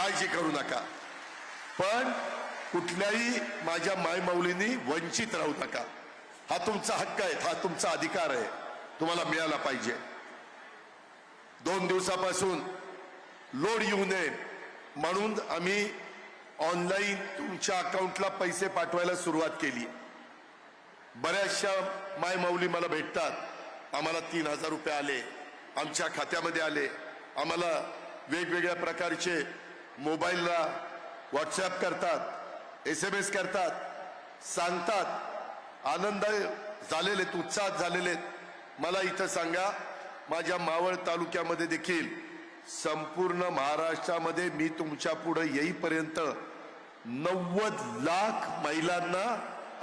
काळजी करू नका. पण कुठल्याही माझ्या मायमाऊलींनी वंचित राहू नका. हा तुमचा हक्क आहे हा तुमचा अधिकार आहे. तुम्हाला मिळाला पाहिजे. दोन दिवसापासून लोड येऊ नये म्हणून आम्ही ऑनलाईन तुमच्या अकाउंटला पैसे पाठवायला सुरुवात केली. बऱ्याचशा मायमाऊली मला भेटतात. आम्हाला तीन हजार रुपये आले. आमच्या खात्यामध्ये आले. आम्हाला वेगवेगळ्या प्रकारचे मोबाईलला व्हॉट्सॲप करतात एस एम एस करतात सांगतात. आनंद झालेले आहेत, उत्साहात झालेले आहेत. मला इथं सांगा माझ्या मावळ तालुक्यामध्ये देखील संपूर्ण महाराष्ट्रामध्ये मी तुमच्यापुढे येईपर्यंत नव्वद लाख महिलांना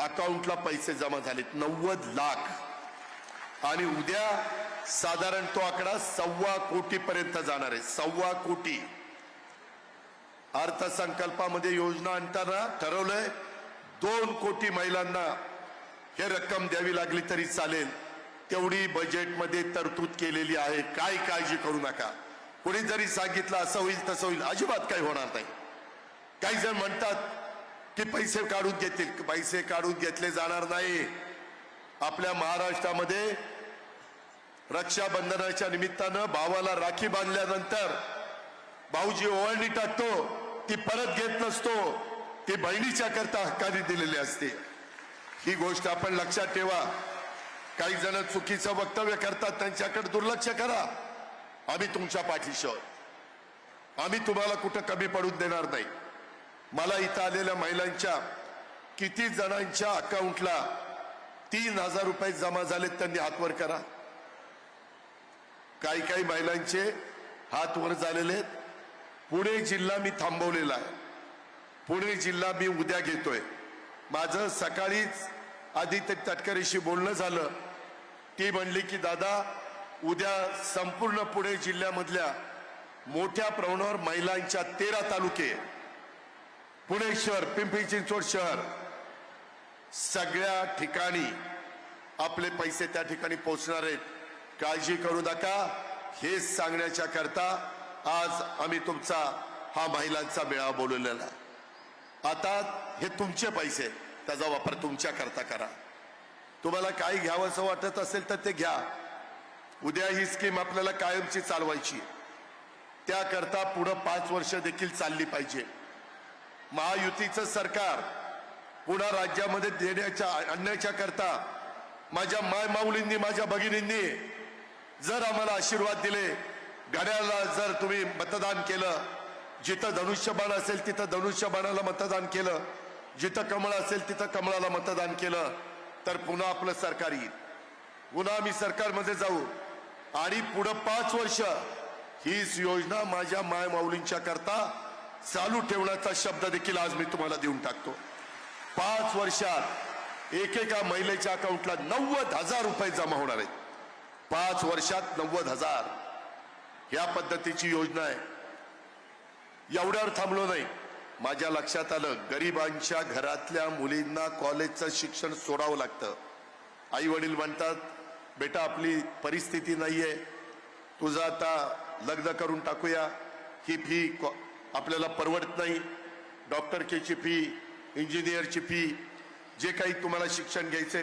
अकाउंटला पैसे जमा झालेत. नव्वद लाख. आणि उद्या साधारण तो आकडा सव्वा कोटीपर्यंत जाणार आहे. सव्वा कोटी. अर्थसंकल्पामध्ये योजना आणताना ठरवलंय दोन कोटी महिलांना हे रक्कम द्यावी लागली तरी चालेल. तेवढी बजेटमध्ये तरतूद केलेली आहे. काय काळजी करू नका. कोणी जरी सांगितलं असं होईल तसं होईल. अजिबात काही होणार नाही. काही जण म्हणतात की पैसे काढून घेतील. पैसे काढून घेतले जाणार नाही. आपल्या महाराष्ट्रामध्ये रक्षाबंधनाच्या निमित्तानं भावाला राखी बांधल्यानंतर भाऊजी ओवाळणी टाकतो. ती परत घेत नसतो ती बहिणीच्या करता हक्काने दिलेली असते. ही गोष्ट आपण लक्षात ठेवा. काही जण चुकीचं वक्तव्य करतात त्यांच्याकडे दुर्लक्ष करा. आम्ही तुमच्या पाठीशी आहोत. आम्ही तुम्हाला कुठं कमी पडून देणार नाही. मला इथं आलेल्या महिलांच्या किती जणांच्या अकाउंटला तीन हजार रुपये जमा झालेत त्यांनी हातवर करा. काही काही महिलांचे हात वर झालेले आहेत. पुणे जिल्हा मी थांबवलेला आहे. पुणे जिल्हा मी उद्या घेतोय. माझं सकाळीच आधी ते तटकरेशी बोलणं झालं. ती म्हणली की दादा उद्या संपूर्ण पुणे जिल्ह्यामधल्या मोठ्या प्रमाणावर महिलांच्या तेरा तालुके पुणे शहर पिंपरी चिंचवड शहर सगळ्या ठिकाणी आपले पैसे त्या ठिकाणी पोहोचणार आहेत. काळजी करू नका. हेच सांगण्याच्या करता आज आम्ही तुमचा हा महिलांचा मेळावा बोलवलेला आता हे तुमचे पैसे त्याचा वापर तुमच्या करता करा. तुम्हाला काही घ्यावंसं वाटत असेल तर ते घ्या. उद्या ही स्कीम आपल्याला कायमची चालवायची त्याकरता पुढं पाच वर्ष देखील चालली पाहिजे. महायुतीचं सरकार पुन्हा राज्यामध्ये देण्याच्या आणण्याच्या करता माझ्या माय माऊलींनी माझ्या भगिनींनी जर आम्हाला आशीर्वाद दिले गड्याला जर तुम्ही मतदान केलं जिथं धनुष्यबाण असेल तिथं धनुष्यबाणाला मतदान केलं जिथं कमळ असेल तिथं कमळाला मतदान केलं तर पुन्हा आपलं सरकार येईल. पुन्हा आम्ही सरकारमध्ये जाऊ. आणि पुढं पाच वर्ष हीच योजना माझ्या माय माऊलींच्या करता चालू ठेवण्याचा शब्द देखील आज मी तुम्हाला देऊन टाकतो. पाच वर्षात एकेका महिलेच्या अकाउंटला नव्वद हजार रुपये जमा होणार आहेत. पाच वर्षात नव्वद हजार. या पद्धतीची योजना आहे. एवढ्यावर थांबलो नाही. माझ्या लक्षात आलं गरिबांच्या घरातल्या मुलींना कॉलेजचं शिक्षण सोडावं लागतं. आई वडील म्हणतात बेटा आपली परिस्थिती नाहीये. तुझं आता लग्न करून टाकूया. ही फी आपल्याला परवडत नाही. डॉक्टरकेची फी इंजिनियरची फी जे काही तुम्हाला शिक्षण घ्यायचे